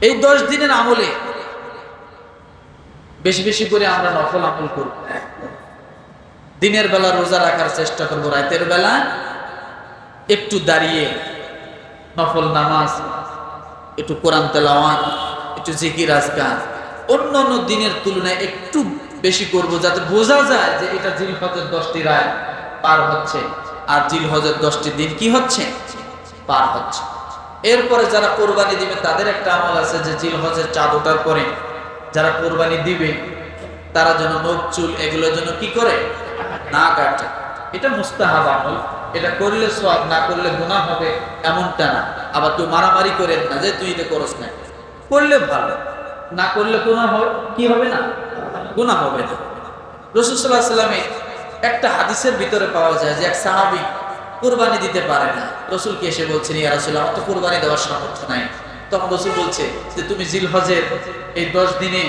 এই দশ দিনের আমলে বেশি বেশি করে আমরা নফল আমল করব। দিনের বেলা রোজা রাখার চেষ্টা করব, রাতের বেলা একটু দাঁড়িয়ে নফল নামাজ, একটু কোরআন তেলাওয়াত, একটু জিকির, আজকার, অন্য অন্য দিনের তুলনায় একটু বেশি করব যাতে বোঝা যায় যে এটা জিল হজের দশটি রায় পার হচ্ছে। আর জিল হজের দশটি দিন কি হচ্ছে? পার হচ্ছে। এরপরে যারা কোরবানি দিবে, তাদের একটা আমল আছে যে জিল হজের চাঁদ ওঠার পরে যারা কোরবানি দিবে, তারা যেন নখ, চুল এগুলোর জন্য কি করে? না কাটে। এটা মুস্তাহাব আমল। এটা করলে সব না করলে গুনাহ হবে এমনটা না। আবার তুই মারামারি করেন না যে তুই এটা করস না। করলে ভালো, না করলে গুনাহ হবে, কি হবে না? গুনাহ হবে না। রসুল্লাহ সাল্লামে একটা হাদিসের ভিতরে পাওয়া যায় যে এক সাহাবি কোরবানি দিতে পারে না। রসুলকে এসে বলছেন, ইয়া রসুল আমার তো কোরবানি দেওয়ার সামর্থ্য নাই। তখন রসুল বলছে যে, তুমি জিল হজের এই দশ দিনে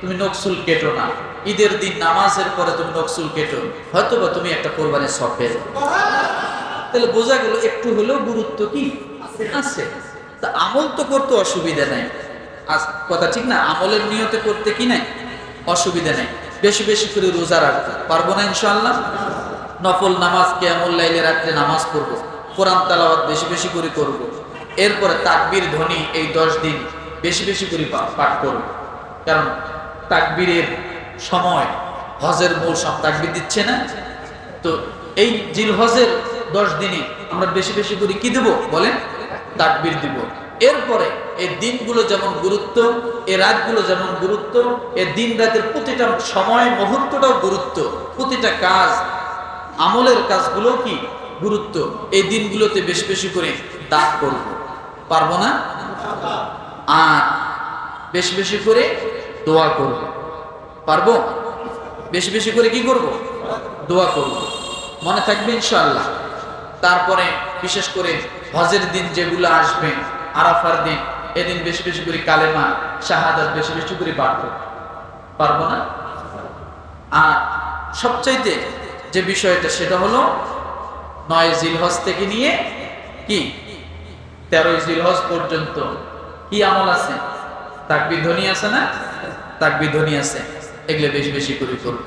তুমি নকসুল কেটো না। ঈদের দিন নামাজের পরে তুমি নকসুল কেটো। হয়তো বা তুমি একটা পেয়ে যাবে। তাহলে বোঝা গেল, একটু হলেও গুরুত্ব কি? আছে। তা আমল তো করতে অসুবিধা নাই। আজ কথা ঠিক না? আমলের নিয়তে করতে কি নাই? অসুবিধা নেই। বেশি বেশি করে রোজা রাখতে। পারব না ইনশাল্লাহ নফল নামাজ কেমন লাইলে রাত্রে নামাজ পড়ব, কোরআন তালাওয়াত বেশি বেশি করে করব। এরপরে তাকবির ধ্বনি এই দশ দিন বেশি বেশি করে পাঠ করব। কারণ তাকবীরের সময়, হজের মৌসুম তাকবির দিচ্ছে না। তো এই জিল হজের দশ দিনে আমরা বেশি বেশি করে কি দেব বলেন? তাকবির দিব। এরপরে এই দিনগুলো যেমন গুরুত্ব এ রাতগুলো যেমন গুরুত্ব, এই দিন রাতের প্রতিটা সময়, মুহূর্তটাও গুরুত্ব। প্রতিটা কাজ আমলের কাজগুলো কি গুরুত্ব? এই দিনগুলোতে বেশ বেশি করে দান করব। পারব না? আর বেশ বেশি করে দোয়া করব। পারব? বেশি বেশি করে কি করব? দোয়া করব। মনে থাকবে ইনশাআল্লাহ। তারপরে বিশেষ করে হজের দিন যেগুলো আসবে, আরাফার দিন, এদিন বেশি বেশি করে কালেমা, শাহাদাত বেশি বেশি করে পাঠ করব। পারব না? আর সবচাইতে যে বিষয়টা, সেটা হলো নয় জিলহজ থেকে নিয়ে কি? তেরোই জিলহজ পর্যন্ত। কি আমল আছে? তাকবি ধ্বনি আছে না? তাকবি ধ্বনি আছে। এগুলো বেশি বেশি করে করব।